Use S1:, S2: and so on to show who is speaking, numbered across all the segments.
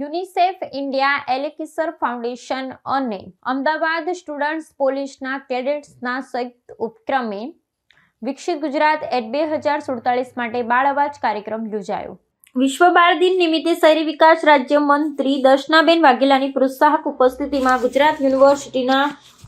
S1: UNICEF India Elixir foundation અને Ahmedabad students પોલીસના કેડેટ્સના સંયુક્ત ઉપક્રમે વિકસિત ગુજરાત એટ બે હજાર સુડતાલીસ માટે બાળ અવાજ કાર્યક્રમ યોજાયો. વિશ્વ બાળ દિન નિમિત્તે શહેરી વિકાસ રાજ્ય મંત્રી દર્શનાબેન વાઘેલાની પ્રોત્સાહક ઉપસ્થિતિમાં ગુજરાત યુનિવર્સિટીના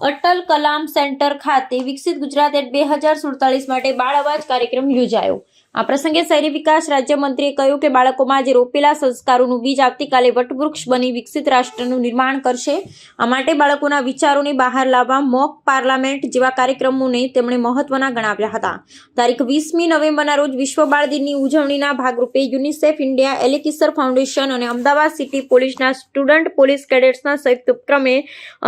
S1: અટલ કલામ સેન્ટર ખાતે વિકસિત ગુજરાત એટ બે હજાર સુડતાલીસ માટે બાળ અવાજ કાર્યક્રમ યોજાયો. આ પ્રસંગે શહેરી વિકાસ રાજ્યમંત્રીએ કહ્યું કે બાળકોમાં આજે રોપેલા સંસ્કારોનું બીજ આવતીકાલે વટવૃક્ષ બની વિકસિત રાષ્ટ્રનું નિર્માણ કરશે. આ માટે બાળકોના વિચારોને બહાર લાવવા મોક પાર્લામેન્ટ જેવા કાર્યક્રમોને તેમણે મહત્વના ગણાવ્યા હતા. તારીખ વીસમી નવેમ્બરના રોજ વિશ્વ બાળ દિનની ઉજવણીના ભાગરૂપે યુનિસેફ ઇન્ડિયા, એલેકિસર ફાઉન્ડેશન અને અમદાવાદ સિટી પોલીસના સ્ટુડન્ટ પોલીસ કેડેટ્સના સંયુક્ત ઉપક્રમે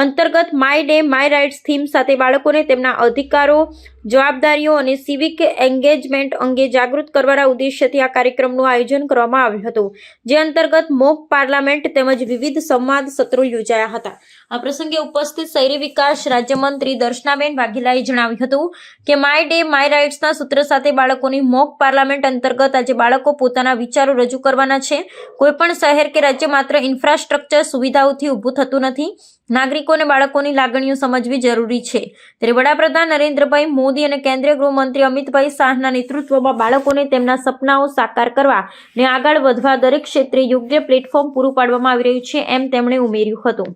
S1: અંતર્ગત my day, my rights theme સાથે બાળકોને તેમના અધિકારો જવાબદારીઓ અને સિવિક એન્ગેજમેન્ટ અંગે જાગૃત કરવાના ઉદ્દેશ્યથી આ કાર્યક્રમનું આયોજન કરવામાં આવ્યું હતું, જે અંતર્ગત મોક પાર્લામેન્ટ તેમજ વિવિધ સંવાદ સત્રો યોજાયા હતા. આ પ્રસંગે ઉપસ્થિત શહેરી વિકાસ રાજ્યમંત્રી દર્શનાબેન વાઘેલાએ જણાવ્યું હતું કે, માય ડે, માય રાઇટ્સના સૂત્ર સાથે બાળકોની મોક પાર્લામેન્ટ અંતર્ગત આજે બાળકો પોતાના વિચારો રજૂ કરવાના છે. કોઈપણ શહેર કે રાજ્ય માત્ર ઇન્ફ્રાસ્ટ્રક્ચર સુવિધાઓથી ઊભું થતું નથી. નાગરિકો અને બાળકોની લાગણીઓ સમજવી જરૂરી છે. ત્યારે વડાપ્રધાન નરેન્દ્રભાઈ મોદી અને કેન્દ્રીય ગૃહમંત્રી અમિતભાઈ શાહના નેતૃત્વમાં બાળકોને તેમના સપનાઓ સાકાર કરવા ને આગળ વધવા દરેક ક્ષેત્રે યોગ્ય પ્લેટફોર્મ પૂરું પાડવામાં આવી રહ્યું છે, એમ તેમણે ઉમેર્યું હતું.